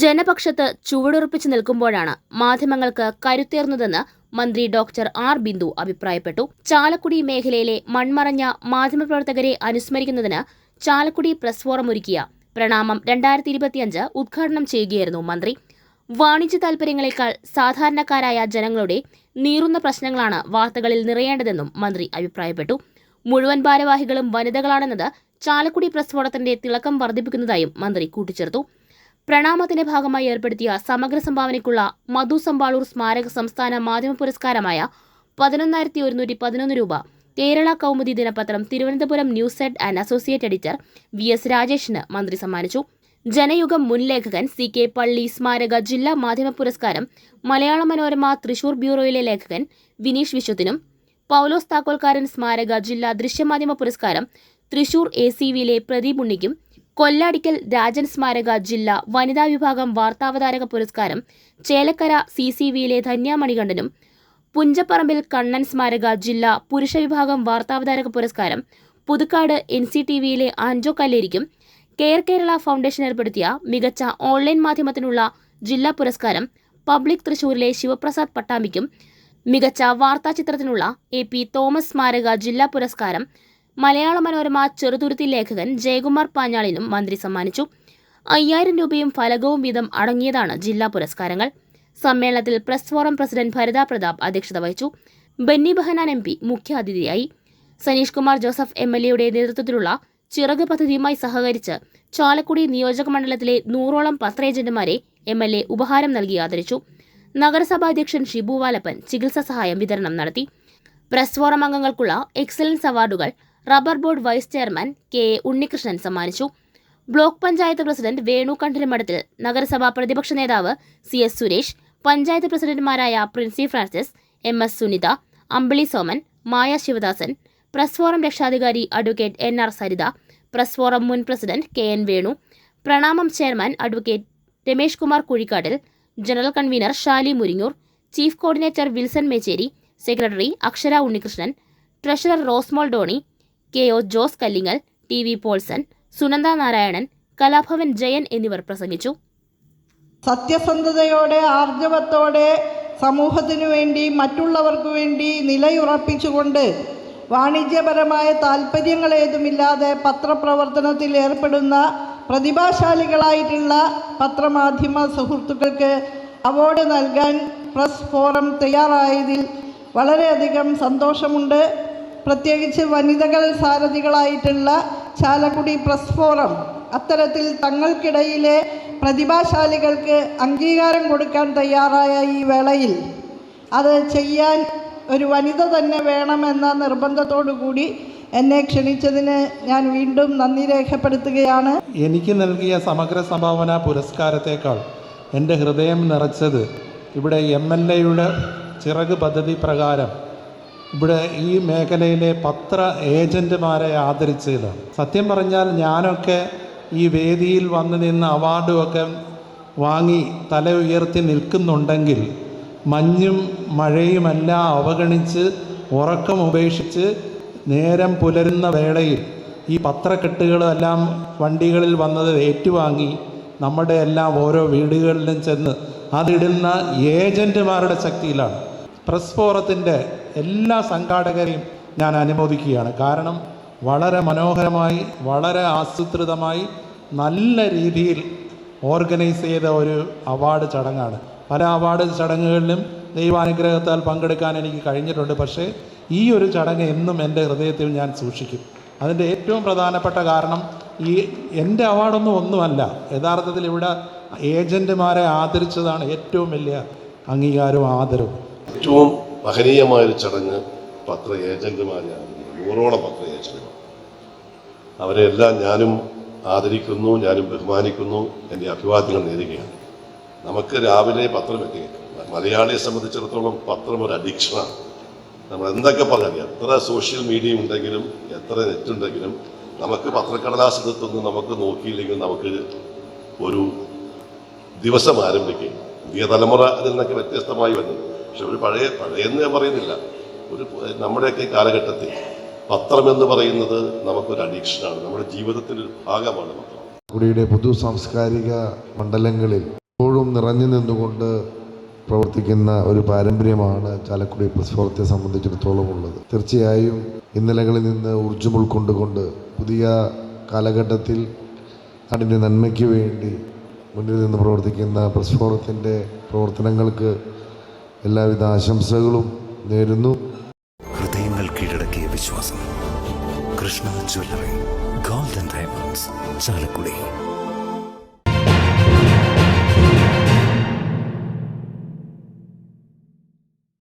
ജനപക്ഷത്ത് ചുവടുറപ്പിച്ചു നിൽക്കുമ്പോഴാണ് മാധ്യമങ്ങൾക്ക് കരുത്തേറുന്നതെന്ന് മന്ത്രി ഡോക്ടർ ആർ ബിന്ദു അഭിപ്രായപ്പെട്ടു. ചാലക്കുടി മേഖലയിലെ മൺമറഞ്ഞ മാധ്യമപ്രവർത്തകരെ അനുസ്മരിക്കുന്നതിന് ചാലക്കുടി പ്രസ് ഫോറം ഒരുക്കിയ പ്രണാമം രണ്ടായിരത്തി ഇരുപത്തിയഞ്ച് ഉദ്ഘാടനം ചെയ്യുകയായിരുന്നു മന്ത്രി. വാണിജ്യ താൽപര്യങ്ങളെക്കാൾ സാധാരണക്കാരായ ജനങ്ങളുടെ നീറുന്ന പ്രശ്നങ്ങളാണ് വാർത്തകളിൽ നിറയേണ്ടതെന്നും മന്ത്രി അഭിപ്രായപ്പെട്ടു. മുഴുവൻ ഭാരവാഹികളും വനിതകളാണെന്നത് ചാലക്കുടി പ്രസ് ഫോറത്തിന്റെ തിളക്കം വർദ്ധിപ്പിക്കുന്നതായും മന്ത്രി കൂട്ടിച്ചേർത്തു. പ്രണാമത്തിന്റെ ഭാഗമായി ഏർപ്പെടുത്തിയ സമഗ്ര സംഭാവനയ്ക്കുള്ള മധു സമ്പാളൂർ സ്മാരക സംസ്ഥാന മാധ്യമ പുരസ്കാരമായ പതിനൊന്നായിരത്തി ഒരുന്നൂറ്റി പതിനൊന്ന് രൂപ കേരള കൗമുദി ദിനപത്രം Thiruvananthapuram news head and associate editor V S രാജേഷിന് മന്ത്രി സമ്മാനിച്ചു. ജനയുഗം മുൻ ലേഖകൻ സി കെ പള്ളി സ്മാരക ജില്ലാ മാധ്യമ പുരസ്കാരം മലയാള മനോരമ തൃശൂർ ബ്യൂറോയിലെ ലേഖകൻ വിനീഷ് വിശ്വത്തിനും പൗലോസ് താക്കോൽക്കാരൻ സ്മാരക ജില്ലാ ദൃശ്യമാധ്യമ പുരസ്കാരം തൃശൂർ എ സി വിയിലെ പ്രദീപ് ഉണ്ണിക്കും കൊല്ലാടിക്കൽ രാജൻ സ്മാരക ജില്ലാ വനിതാ വിഭാഗം വാർത്താവതാരക പുരസ്കാരം ചേലക്കര സി സി വിയിലെ ധന്യ മണികണ്ഠനും പുഞ്ചപ്പറമ്പിൽ കണ്ണൻ സ്മാരക ജില്ലാ പുരുഷ വിഭാഗം വാർത്താവതാരക പുരസ്കാരം പുതുക്കാട് എൻ സി ടി വിയിലെ ആൻജോ കല്ലേരിക്കും കെയർ കേരള ഫൗണ്ടേഷൻ ഏർപ്പെടുത്തിയ മികച്ച ഓൺലൈൻ മാധ്യമത്തിനുള്ള ജില്ലാ പുരസ്കാരം പബ്ലിക് തൃശൂരിലെ ശിവപ്രസാദ് പട്ടാമ്പിക്കും മികച്ച വാർത്താ ചിത്രത്തിനുള്ള എ പി തോമസ് സ്മാരക ജില്ലാ പുരസ്കാരം മലയാള മനോരമ ചെറുതുരുത്തി ലേഖകൻ ജയകുമാർ പാഞ്ഞാളിനും മന്ത്രി സമ്മാനിച്ചു. അയ്യായിരം രൂപയും ഫലകവും വീതം അടങ്ങിയതാണ് ജില്ലാ പുരസ്കാരങ്ങൾ. സമ്മേളനത്തിൽ press forum president Bharitha Pratap അധ്യക്ഷത വഹിച്ചു. ബെന്നി ബെഹനാൻ എം പി മുഖ്യാതിഥിയായി. സനീഷ് കുമാർ ജോസഫ് എം എൽ എയുടെ നേതൃത്വത്തിലുള്ള ചിറക് പദ്ധതിയുമായി സഹകരിച്ച് ചാലക്കുടി നിയോജക മണ്ഡലത്തിലെ നൂറോളം പത്ര ഏജന്റുമാരെ എം എൽ എ ഉപഹാരം നൽകി ആദരിച്ചു. നഗരസഭാ അധ്യക്ഷൻ ഷിബു വാലപ്പൻ ചികിത്സാ സഹായം വിതരണം നടത്തി. പ്രസ് ഫോറം അംഗങ്ങൾക്കുള്ള എക്സലൻസ് അവാർഡുകൾ rubber board vice chairman K A Unnikrishnan സമ്മാനിച്ചു. ബ്ലോക്ക് പഞ്ചായത്ത് പ്രസിഡന്റ് വേണു കണ്ഠരമഠത്തിൽ നഗരസഭാ പ്രതിപക്ഷ നേതാവ് സി എസ് സുരേഷ് പഞ്ചായത്ത് പ്രസിഡന്റുമാരായ Princy Francis M S Suneetha Ambili Soman Maya Sivadasan press forum രക്ഷാധികാരി advocate N R Saritha press forum മുൻ president K N Venu Pranamam chairman advocate Ramesh Kumar Kuzhikattil general convener Shali Muringoor chief coordinator Wilson Mechery secretary Akshara Unnikrishnan treasurer Rosmol Doni K O Jose Kallingal T V Paulson Sunanda Narayanan Kalabhavan Jayan എന്നിവർ പ്രസംഗിച്ചു. സത്യസന്ധതയോടെ ആർജവത്തോടെ സമൂഹത്തിനു വേണ്ടി മറ്റുള്ളവർക്ക് വേണ്ടി നിലയുറപ്പിച്ചുകൊണ്ട് വാണിജ്യപരമായ താല്പര്യങ്ങളേതുമില്ലാതെ പത്രപ്രവർത്തനത്തിൽ ഏർപ്പെടുന്ന പ്രതിഭാശാലികളായിട്ടുള്ള പത്രമാധ്യമ സുഹൃത്തുക്കൾക്ക് award നൽകാൻ പ്രസ് ഫോറം തയ്യാറായതിൽ വളരെയധികം സന്തോഷമുണ്ട്. പ്രത്യേകിച്ച് വനിതകൾ സാരഥികളായിട്ടുള്ള ചാലക്കുടി പ്രസ് ഫോറം അത്തരത്തിൽ തങ്ങൾക്കിടയിലെ പ്രതിഭാശാലികൾക്ക് അംഗീകാരം കൊടുക്കാൻ തയ്യാറായ ഈ വേളയിൽ അത് ചെയ്യാൻ ഒരു വനിത തന്നെ വേണമെന്ന നിർബന്ധത്തോടു കൂടി എന്നെ ക്ഷണിച്ചതിന് ഞാൻ വീണ്ടും നന്ദി രേഖപ്പെടുത്തുകയാണ്. എനിക്ക് നൽകിയ സമഗ്ര സംഭാവന പുരസ്കാരത്തേക്കാൾ എന്റെ ഹൃദയം നിറച്ചത് ഇവിടെ എം എൽ എയുടെ ചിറക് പദ്ധതി പ്രകാരം ഇവിടെ ഈ മേഖലയിലെ പത്ര ഏജന്റുമാരെ ആദരിച്ചത് സത്യം പറഞ്ഞാൽ ഞാനൊക്കെ ഈ വേദിയിൽ വന്നു നിന്ന് അവാർഡുമൊക്കെ വാങ്ങി തല ഉയർത്തി നിൽക്കുന്നുണ്ടെങ്കിൽ മഞ്ഞും മഴയുമെല്ലാം അവഗണിച്ച് ഉറക്കം ഉപേക്ഷിച്ച് നേരം പുലരുന്ന വേളയിൽ ഈ പത്രക്കെട്ടുകളെല്ലാം വണ്ടികളിൽ വന്നത് ഏറ്റുവാങ്ങി നമ്മുടെ എല്ലാം ഓരോ വീടുകളിലും ചെന്ന് അതിടുന്ന ഏജന്റുമാരുടെ ശക്തിയിലാണ്. പ്രസ് ഫോറത്തിന്റെ എല്ലാ സംഘാടകരെയും ഞാൻ അനുമോദിക്കുകയാണ്. കാരണം വളരെ മനോഹരമായി വളരെ ആസൂത്രിതമായി നല്ല രീതിയിൽ ഓർഗനൈസ് ചെയ്ത ഒരു അവാർഡ് ചടങ്ങാണ്. പല അവാർഡ് ചടങ്ങുകളിലും ദൈവാനുഗ്രഹത്താൽ പങ്കെടുക്കാൻ എനിക്ക് കഴിഞ്ഞിട്ടുണ്ട്. പക്ഷേ ഈ ഒരു ചടങ്ങ് എന്നും എന്റെ ഹൃദയത്തിൽ ഞാൻ സൂക്ഷിക്കും. അതിന്റെ ഏറ്റവും പ്രധാനപ്പെട്ട കാരണം ഈ എന്റെ അവാർഡൊന്നും ഒന്നുമല്ല. യഥാർത്ഥത്തിൽ ഇവിടെ ഏജന്റുമാരെ ആദരിച്ചതാണ് ഏറ്റവും വലിയ അംഗീകാരവും ആദരവും. ഏറ്റവും മഹനീയമായൊരു ചടങ്ങ് പത്ര ഏജന്റുമാരെയാണ് നൂറോളം പത്ര ഏജന്റുമാർ അവരെ എല്ലാം ഞാനും ആദരിക്കുന്നു ഞാനും ബഹുമാനിക്കുന്നു എന്റെ അഭിവാദ്യങ്ങൾ നേരുകയാണ്. നമുക്ക് രാവിലെ പത്രം എത്തിക്കും മലയാളിയെ സംബന്ധിച്ചിടത്തോളം പത്രം ഒരു അഡിക്ഷനാണ്. നമ്മൾ എന്തൊക്കെ പറഞ്ഞാൽ എത്ര സോഷ്യൽ മീഡിയ ഉണ്ടെങ്കിലും എത്ര നെറ്റ് ഉണ്ടെങ്കിലും നമുക്ക് പത്രക്കടലാസ് എടുത്തൊന്ന് നമുക്ക് നോക്കിയില്ലെങ്കിൽ നമുക്ക് ഒരു ദിവസം ആരംഭിക്കും പുതിയ തലമുറ അതിൽ നിന്നൊക്കെ വ്യത്യസ്തമായി വരുന്നത് പക്ഷെ ഒരു പഴയ പഴയെന്ന് ഞാൻ പറയുന്നില്ല. ഒരു നമ്മുടെയൊക്കെ കാലഘട്ടത്തിൽ പത്രം എന്ന് പറയുന്നത് നമുക്കൊരു അഡീക്ഷനാണ്. നമ്മുടെ ജീവിതത്തിന്റെ ഒരു ഭാഗമാണ് പത്രം. കുടിയുടെ പൊതു സാംസ്കാരിക മണ്ഡലങ്ങളിൽ എപ്പോഴും നിറഞ്ഞു നിന്നുകൊണ്ട് പ്രവർത്തിക്കുന്ന ഒരു പാരമ്പര്യമാണ് ചാലക്കുടി പ്രസ് ഫോറത്തെ സംബന്ധിച്ചിടത്തോളം ഉള്ളത്. തീർച്ചയായും ഇന്നലകളിൽ നിന്ന് ഊർജം ഉൾക്കൊണ്ടുകൊണ്ട് പുതിയ കാലഘട്ടത്തിൽ നാടിന്റെ നന്മയ്ക്ക് വേണ്ടി മുന്നിൽ നിന്ന് പ്രവർത്തിക്കുന്ന പ്രസ് പ്രവർത്തനങ്ങൾക്ക് എല്ലാവിധ ആശംസകളും നേരുന്നു. ഹൃദയങ്ങൾ കീഴടക്കിയ വിശ്വാസം. Krishna jewellery golden diamonds Chalakudy.